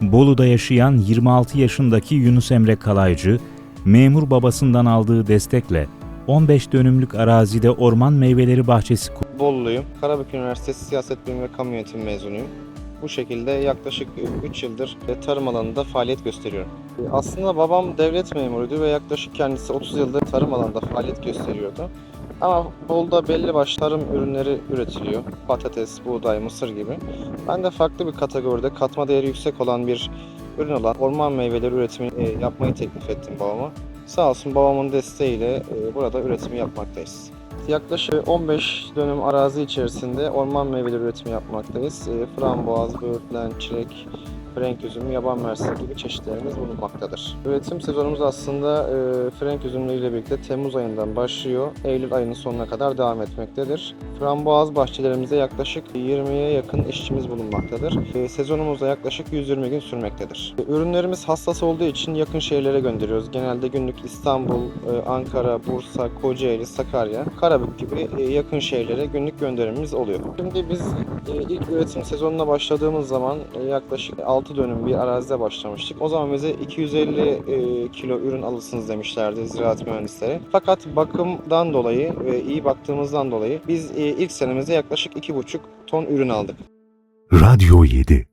Bolu'da yaşayan 26 yaşındaki Yunus Emre Kalaycı, memur babasından aldığı destekle 15 dönümlük arazide orman meyveleri bahçesi Bolluyum. Karabük Üniversitesi Siyaset Bilimi ve Kamu Yönetimi mezunuyum. Bu şekilde yaklaşık 3 yıldır e, tarım alanında faaliyet gösteriyorum. E, Aslında babam devlet memuruydu ve yaklaşık kendisi 30 yıldır tarım alanında faaliyet gösteriyordu. Ama Bolu'da belli başlı tarım ürünleri üretiliyor. Patates, buğday, mısır gibi. Ben de farklı bir kategoride katma değeri yüksek olan bir ürün olan orman meyveleri üretimi e, yapmayı teklif ettim babama. Sağ olsun babamın desteğiyle burada üretimi yapmaktayız. Yaklaşık 15 dönüm arazi içerisinde orman meyveleri üretimi yapmaktayız. E, Frambuaz, böğürtlen, çilek, frenk üzümü, yaban mersini gibi çeşitlerimiz bulunmaktadır. Üretim sezonumuz aslında e, frenk üzümleriyle birlikte Temmuz ayından başlıyor. Eylül ayının sonuna kadar devam etmektedir. Frambuaz bahçelerimizde yaklaşık 20'ye yakın işçimiz bulunmaktadır. E, sezonumuz da yaklaşık 120 gün sürmektedir. E, ürünlerimiz hassas olduğu için yakın şehirlere gönderiyoruz. Genelde günlük İstanbul, e, Ankara, Bursa, Kocaeli, Sakarya, Karabük gibi e, yakın şehirlere günlük gönderimimiz oluyor. Şimdi biz e, ilk üretim sezonuna başladığımız zaman e, yaklaşık 6 dönüm bir arazide başlamıştık. O zaman bize 250 e, kilo ürün alırsınız demişlerdi ziraat mühendisleri. Fakat bakımdan dolayı ve iyi baktığımızdan dolayı biz ilk senemizde yaklaşık 2,5 ton ürün aldık. Radyo 7